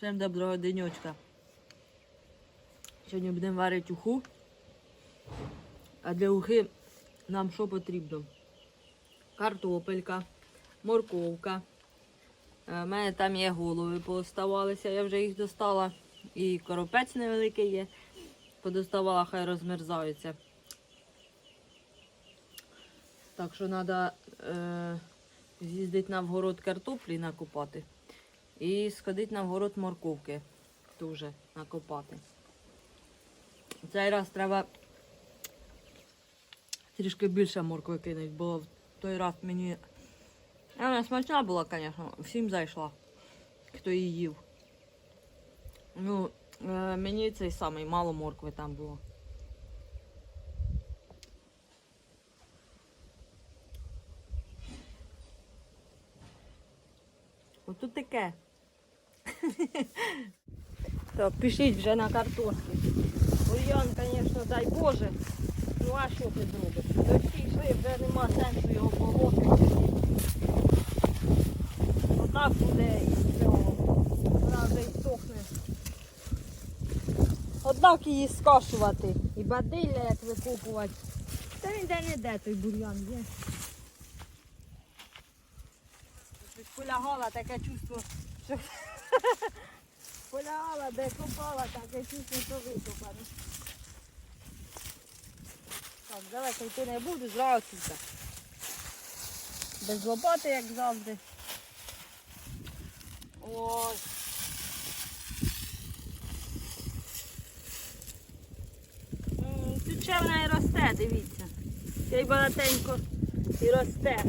Всем доброго денечка. Сьогодні будемо варити уху. А для ухи нам що потрібно? Картопелька, морковка. У мене там є голови пооставалися, я вже їх достала. І коропець невеликий є. Подоставала, хай розмерзаються. Так що треба е, з'їздити на вгород картоплі накопати. І сходити на вгород морковки теж накопати. Цей раз треба трішки більше моркви кинути, бо в той раз мені. Вона смачна була, звісно, всім зайшла, хто її їв. Ну, е, мені цей самий мало моркви там було. Ото таке. Так, пишіть вже на картошки. Бур'ян, звісно, дай Боже. Ну а що ти зробиш? Дощі йшли, вже нема сенсу його полоти. Отак буде і цього. Вона вже й сохне. Однак її скашувати. І бадилля як викопувати. Та ніде не де той бур'ян є. Полягала таке чувство, що полягала, де копала, таке чувство, що викопано. Так, далеко йти не буду, зразу тут. Без лопати, як завжди. Ось. Тут ще вона і росте, дивіться. Ще й багатенько і росте.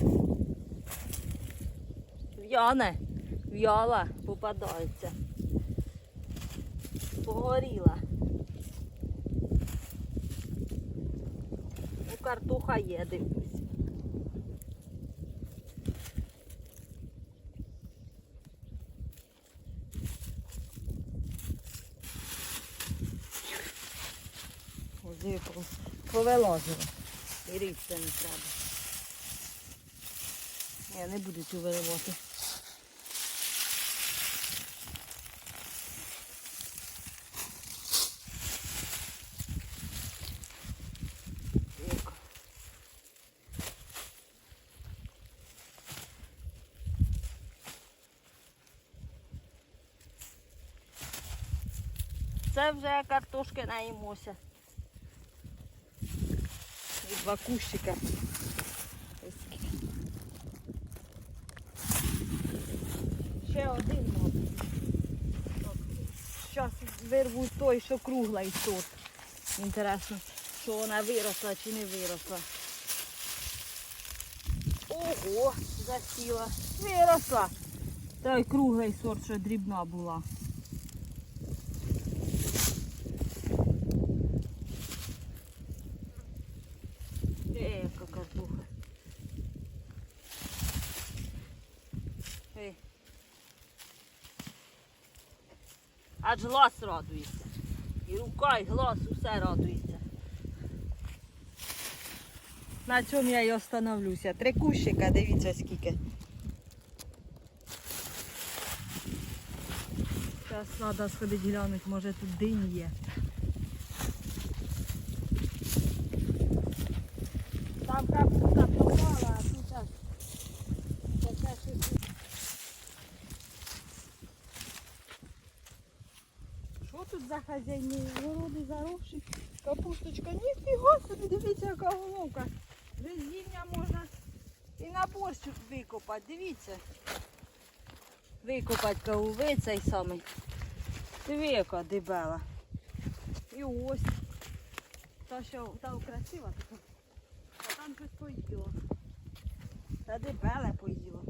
В'яне, в'яла, попадається. Погоріла. Ну, картуха є, дивлюсь. Ось диви, по- повилазила. І річця не треба. Я не буду цю виривати. Як? Це вже картошки наїмося. І два кущика. Ще один, мабуть. Зараз вирву той, що круглий сорт. Інтересно, що вона виросла чи не виросла. Ого, засіла. Виросла. Той круглий сорт, що дрібна була. Е, яка картуха. Ей. Аж глаз радується. І рука, і глаз, усе радується. На цьому я і остановлюся. Три кущика, дивіться скільки. Зараз треба сходити глянути, може тут динь є. Там капуста пропала, а тут аж таке щось. Що тут за хазяйні? Городи заросші. Капусточка, ніфіга собі, дивіться, яка головка. Везіння можна і на борщ викопати, дивіться. Викопати кавуви цей самий. Диви, яка дебела. І ось. Та що, та красива така. А там щось поїло. Та дебеле поїло.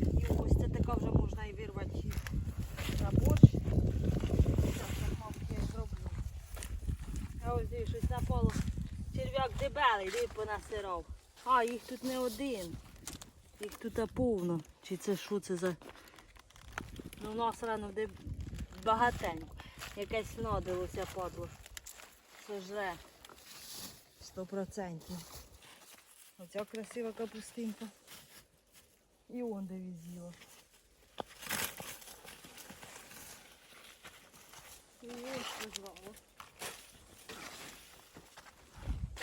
І ось це така вже можна і вирвати на борщ. А ось дивись, щось напало. Черв'як дебелий, диви понасирав. А, їх тут не один. Їх тут повно. Чи це що це за. Ну, у нас рано де багатенько. Якесь надилося падло. Це жре. Сто процентів. Оця красива капустинка. І он де відзіла. Ось позвало.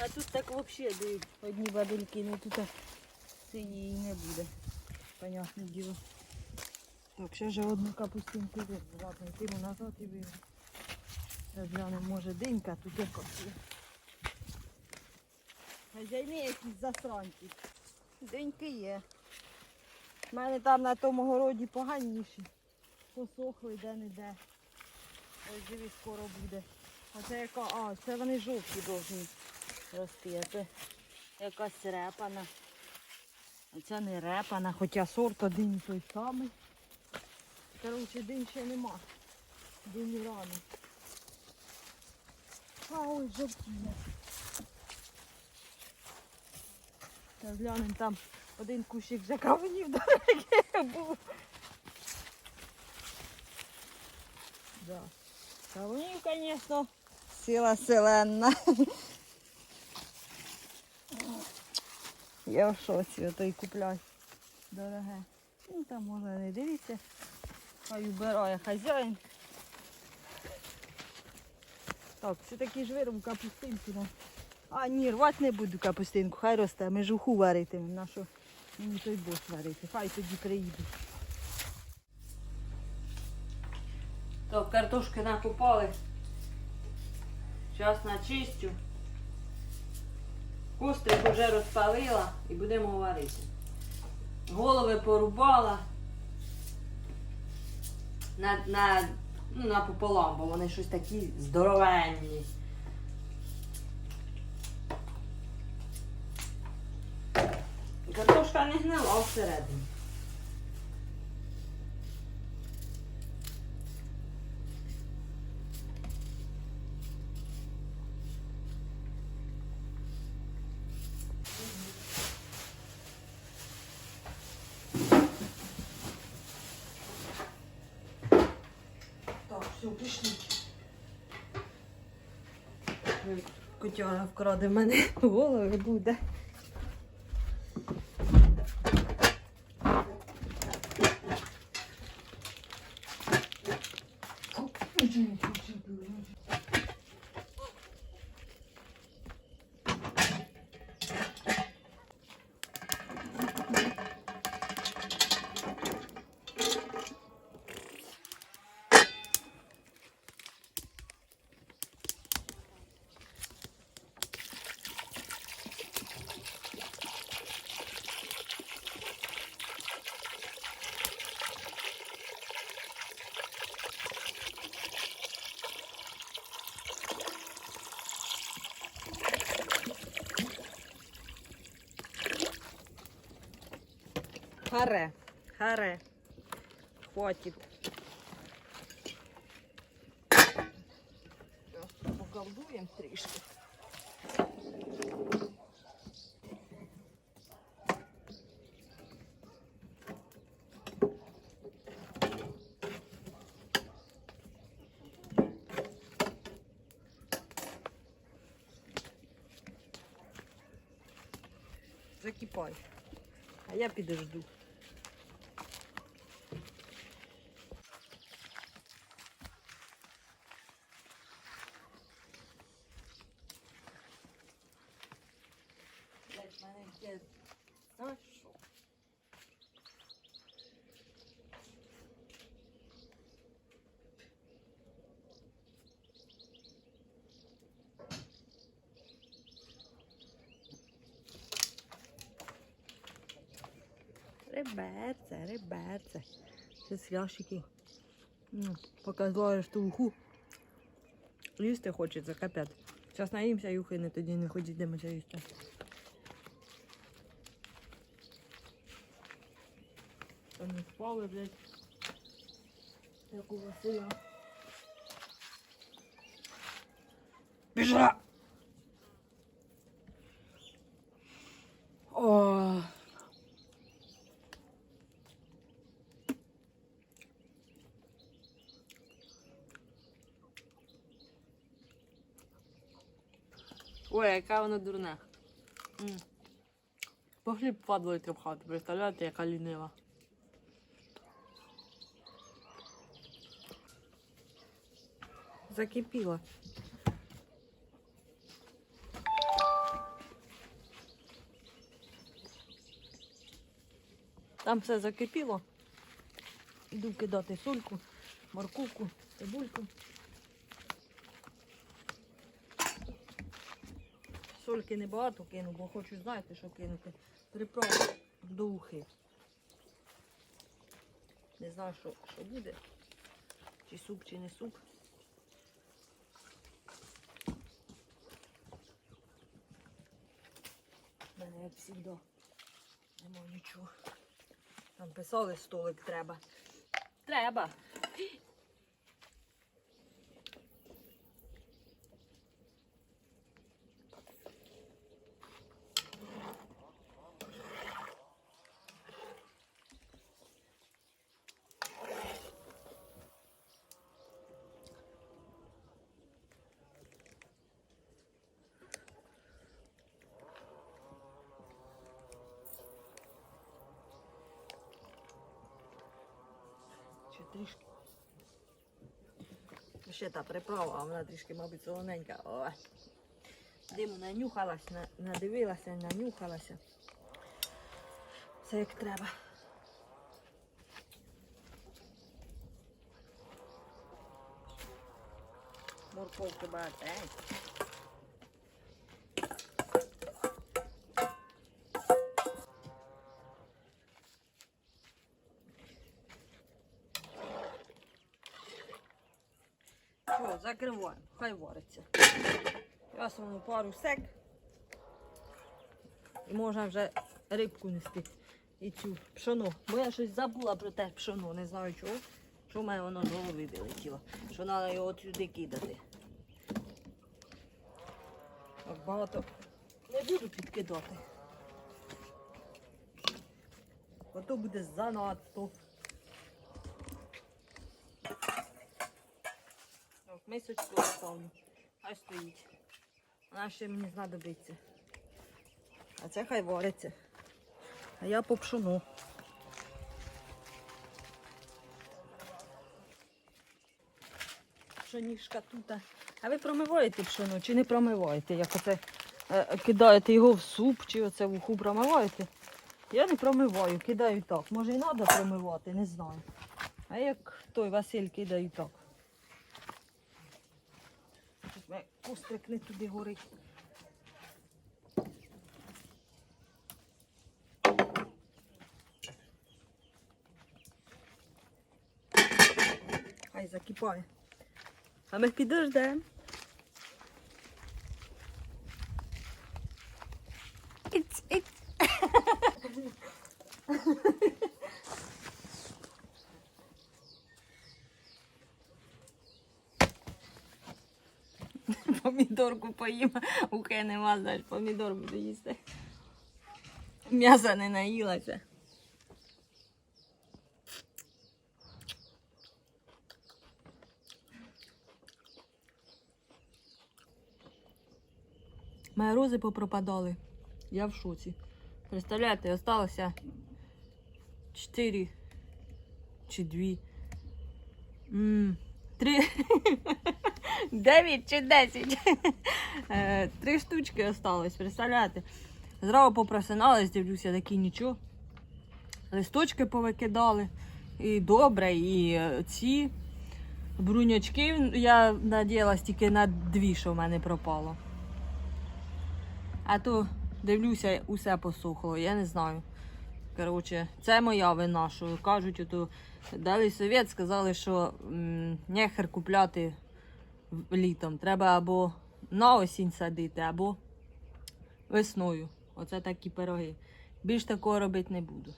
А тут так взагалі одні бабельки, ну тут сині і не буде. Понятне діло. Так, ще вже одну капустинку. Ладно, йтиму назад і. Розглянемо, може динька тут якась є. Хазяйни якісь засранці. Деньки є. У мене там на тому городі поганіші. Посохли де-не-де. Ось диви, скоро буде. А це яка. А, це вони жовті повинні рости. А це якась репана. Це не репана, хоча сорт один і той самий. Коротше, день ще нема. День рано. А ось жовтіє. Глянемо там один кущик вже кавунів дорогі був. Да. Кавунів, звісно, сила селенна. Я в шоці, ото й купляй. Дороге. Ну там можна не дивитися. Хай убирає хазяїн. Так, це такий ж вирум капустинки. ну. А, ні, рвати не буду капустинку, хай росте, ми жуху варитимемо, на що мені той бос варити. Хай тоді приїдуть. Так, картошки накопали. Зараз начистю. Кострик вже розпалила і будемо варити. Голови порубала на, на, ну, напополам, бо вони щось такі здоровенні. Картошка не гнила всередині. Так, все, пішли. Котяра вкраде в мене голови буде. Харе, харе. Хватит. Зараз поколдуємо трішки. Закипай. А я підожду. Реберце, реберце. Це. Ну, показала штулку. Їсти хочеться, капець. Зараз наїмся, юхи не тоді не ходітимося їсти. Вони спали, блядь. Як у Василя. Біжа! О. Ой, яка вона дурна. По хліб падло йти в хату, представляєте, яка лінива. закипіла. Там все закипіло. Іду кидати сольку, морковку, цибульку. Сольки небагато кину, бо хочу, знаєте, що кинути. Приправу до ухи. Не знаю, що, що буде. Чи суп, чи не суп. У мене як завжди. Нема нічого. Там писали столик треба. Треба. Ще трішки. Ще та приправа, а вона трішки, мабуть, солоненька. О. Диму нанюхалась, на- надивилася, нанюхалася. Все як треба. Морковки багатенько. Закриваємо, хай вариться. Зараз воно пару сек. І можна вже рибку нести. І цю пшоно. Бо я щось забула про те пшоно, не знаю чого. Що в мене воно з голови вилетіло. Що треба його сюди кидати. Так багато не буду підкидати. Бо то буде занадто. Так, мисочку оставлю. Хай стоїть. Вона ще мені знадобиться. А це хай вариться. А я по пшону. Пшонішка тут. А ви промиваєте пшоно чи не промиваєте? Як оце е, кидаєте його в суп чи оце в уху промиваєте? Я не промиваю, кидаю так. Може і треба промивати, не знаю. А як той Василь кидаю так. Щось в мене Кострик не туди горить. Хай закипає. А ми підождемо. Помідорку поїм, ухе нема, знаєш, помідор буду їсти. М'яса не наїлася. Мої рози попропадали. Я в шоці. Представляєте, осталося 4 чи 2. М, Три. 9 чи 10. Е, Три штучки осталось, представляєте? Зразу попросиналась, дивлюся, такі нічого. Листочки повикидали. І добре, і е, ці брунячки я надіялась тільки на дві, що в мене пропало. А то дивлюся, усе посохло, я не знаю. Коротше, це моя вина, що кажуть, ото дали совет, сказали, що м, нехер купляти літом. Треба або на осінь садити, або весною. Оце такі пироги. Більш такого робити не буду.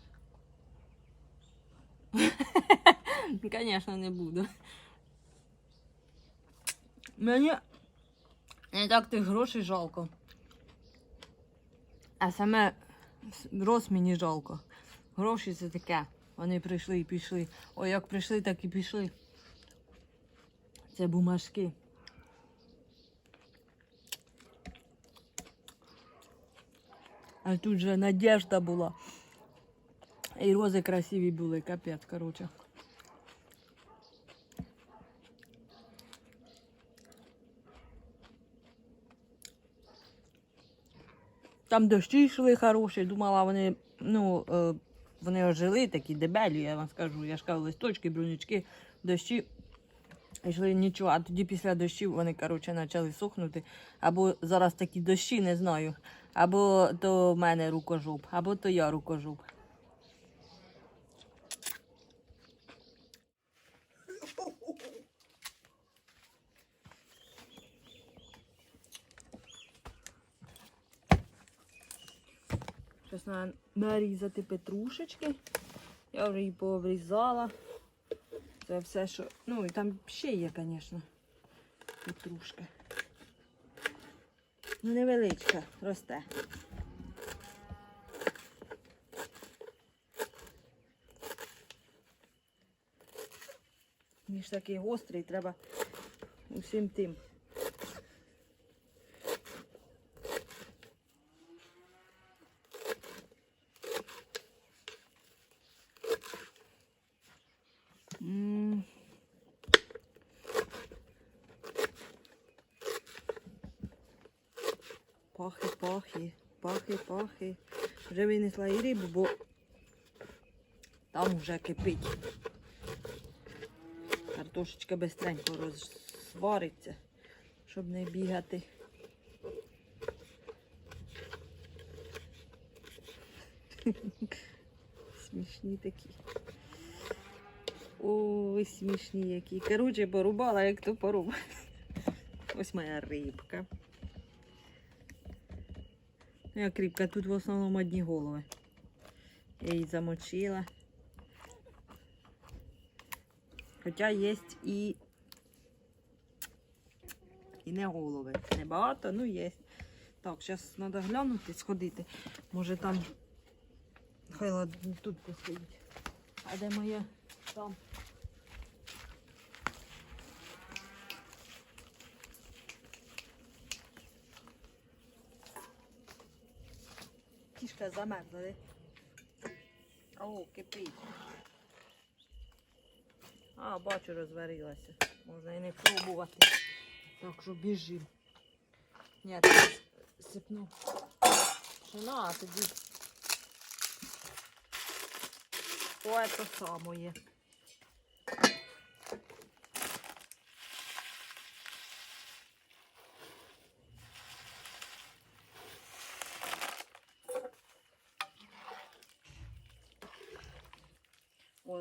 Звісно, не буду. Мені не так тих грошей жалко. А саме роз мені жалко. Гроші це таке. Вони прийшли і пішли. Ой, як прийшли, так і пішли. Це бумажки. А тут же надежда була. І рози красиві були, капець, коротше. Там дощі йшли хороші, думала, вони, ну, э, вони ожили такі дебелі, я вам скажу. Я ж кажу, листочки, брунючки, дощі йшли нічого. А тоді після дощів вони, коротше, почали сохнути. Або зараз такі дощі, не знаю. Або то в мене рукожоп, або то я рукожоп. Зараз треба нарізати петрушечки. Я вже її пообрізала. Це все, що. Ну і там ще є, звісно, петрушка. Ну, невеличка, росте. Між такий гострий, треба усім тим. Пахи. Вже винесла і рибу, бо там вже кипить. Картошечка бистренько розвариться, щоб не бігати. Смішні такі. Ой, смішні які. Короче, порубала, як то порубала. Ось моя рибка. Ну, Як рибка, тут в основному одні голови. Я її замочила. Хоча є і, і не голови. Небагато, ну є. Так, зараз треба глянути, сходити. Може там. Хай ладно, тут постоїть. А де моя там? Кішка замерзла, де? О, кипить. А, бачу, розварилася. Можна і не пробувати. Так що біжим. Ні, сипну. Пшена, а тоді. О, це само О,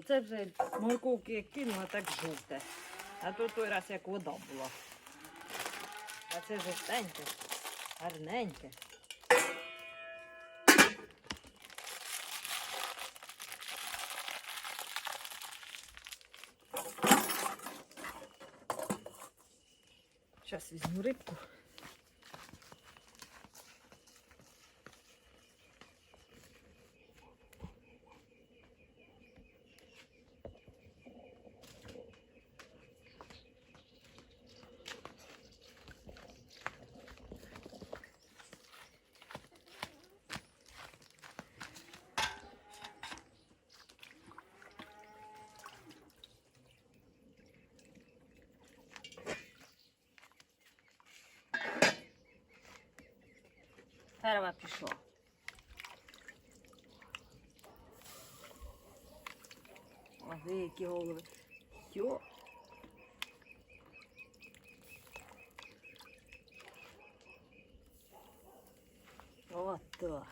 це вже морковки як кинула, так жовте. А то той раз як вода була. А це жовтеньке, гарненьке. Зараз візьму рибку. Перва пішла. Ось які голови. Йо. От так.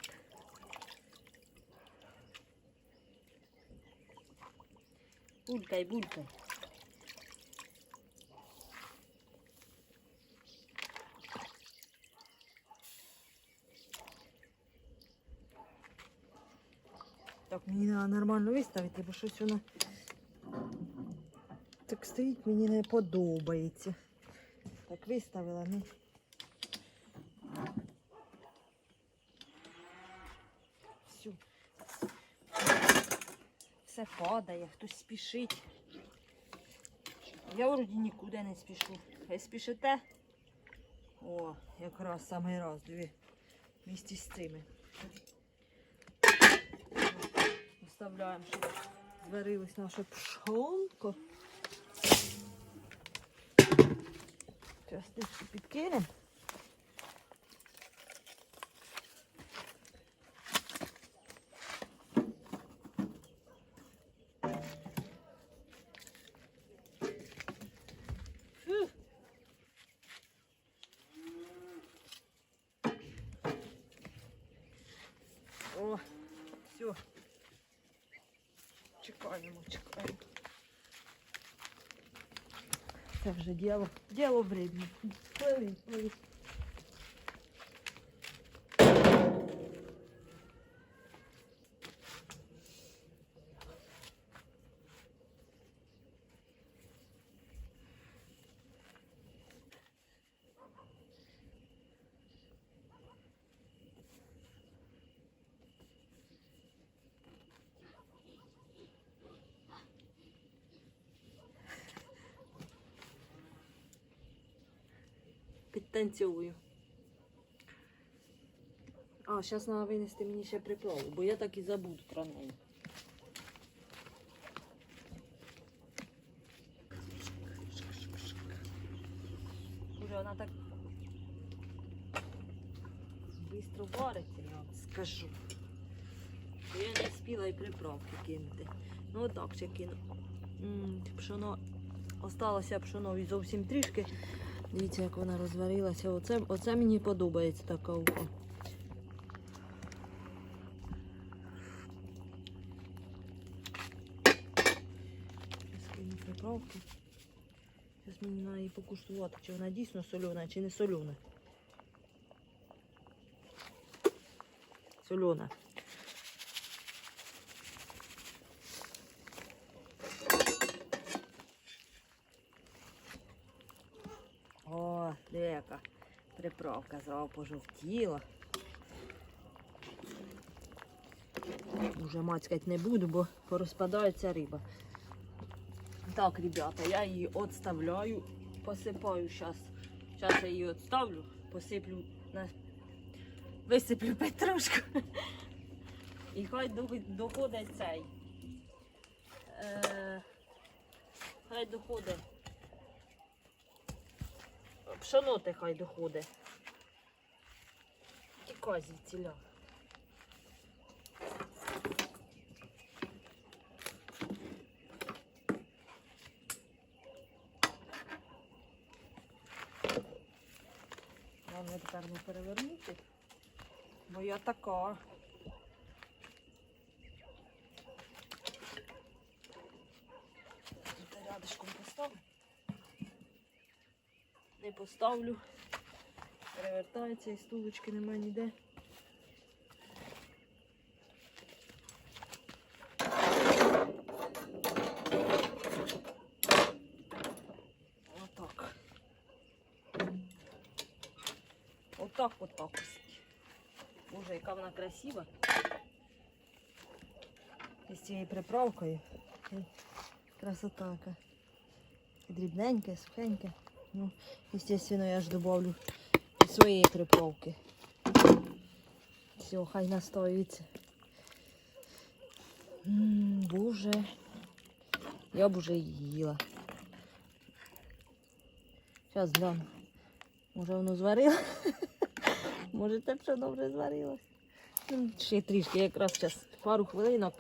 Булькай, булькай. Так, мені нормально виставити, бо щось воно так стоїть, мені не подобається. Так виставила, ну. Все. Все падає, хтось спішить. Я вроді нікуди не спішу. Ви спішите? О, якраз самий раз, дві. Місті з цими. Вставляємо, щоб зварилась наша пшонка. Зараз підкинемо. Чекаємо, чекаємо. Це вже діло, діло вредне. Пливи, пливи. Підтанцьовую. А, зараз треба винести мені ще приправу, бо я так і забуду про неї. Уже вона так швидко вариться, я вам скажу. Що Я не спіла і приправки кинути. Ну отак ще кину. Пшоно осталося пшоно і зовсім трішки. Дивіться, як вона розварилася. Оце, оце мені подобається така приправки. Зараз мені треба її покуштувати, чи вона дійсно солена, чи не солена. Солена. О, диви яка приправка зразу пожовтіла. Уже мацькать не буду, бо порозпадається риба. Так, ребята, я її відставляю, посипаю зараз. Зараз я її відставлю, посиплю на висиплю петрушку. І хай доходить цей. Е, хай доходить. Пшоно те хай доходить. Тікай звідціля. Вам не тепер не перевернути, бо я така. Тут рядышком поставлю. Не поставлю. Перевертається і стулочки немає ніде. Отак. Отак, отак ось. Боже, яка вона красива. І з цією приправкою. Красота. Дрібненьке, сухеньке. Ну, естественно, я ж добавлю своєї приправки. Все, хай настоюється. Боже. Я б уже їла. Зараз дам. Може воно зварило? Може те пшено вже зварилось. Ну, Ще трішки, якраз зараз пару хвилинок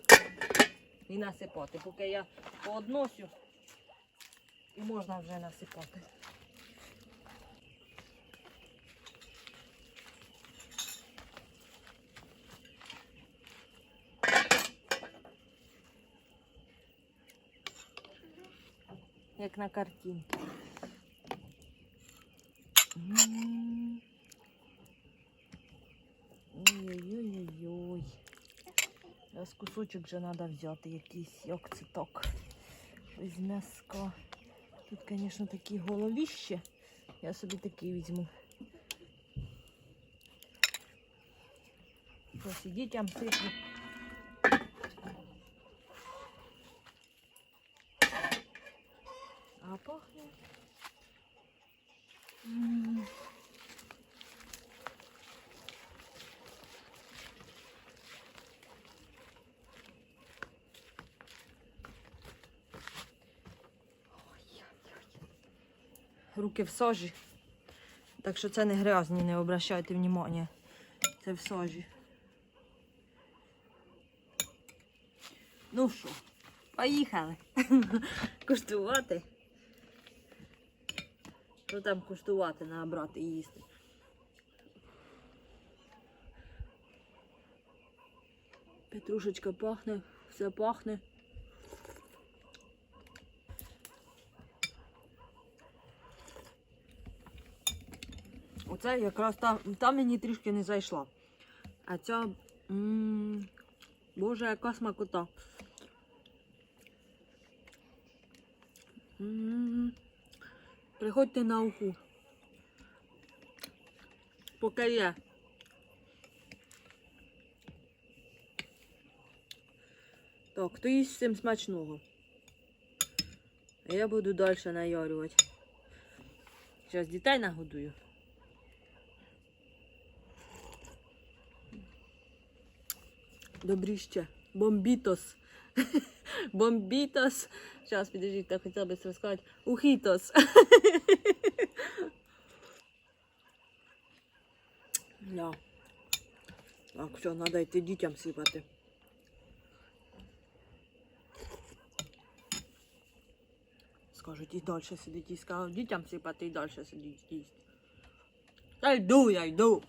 і насипати. Поки я поодносю і можна вже насипати. Як на картинці. Ой-ой-ой-ой. Зараз кусочок вже треба взяти якийсь, як це так. Щось м'яско. Тут, звісно, такі головіще. Я собі такий візьму. Ось і дітям сиплю. А пахне. М. Руки в сажі. Так що це не грязні, не обращайте внимання. Це в сажі. Ну що, поїхали. Куштувати. Що там куштувати, набрати і їсти. Петрушечка пахне, все пахне. Оце якраз та, та мені трішки не зайшла. А ця. м, Боже, яка смакота. Приходьте на уху. Поки є. Так, хто їсть всім смачного? А я буду далі наярювати. Зараз дітей нагодую. Добріще. Бомбітос. Бомбітос. Зараз, підождіть, так хотіла би розказати. Ухітос. Да. Так, що, треба йти дітям сипати. Скажуть, і далі сидить і сказав, дітям сипати і далі сидіть їсть. Йду, я йду.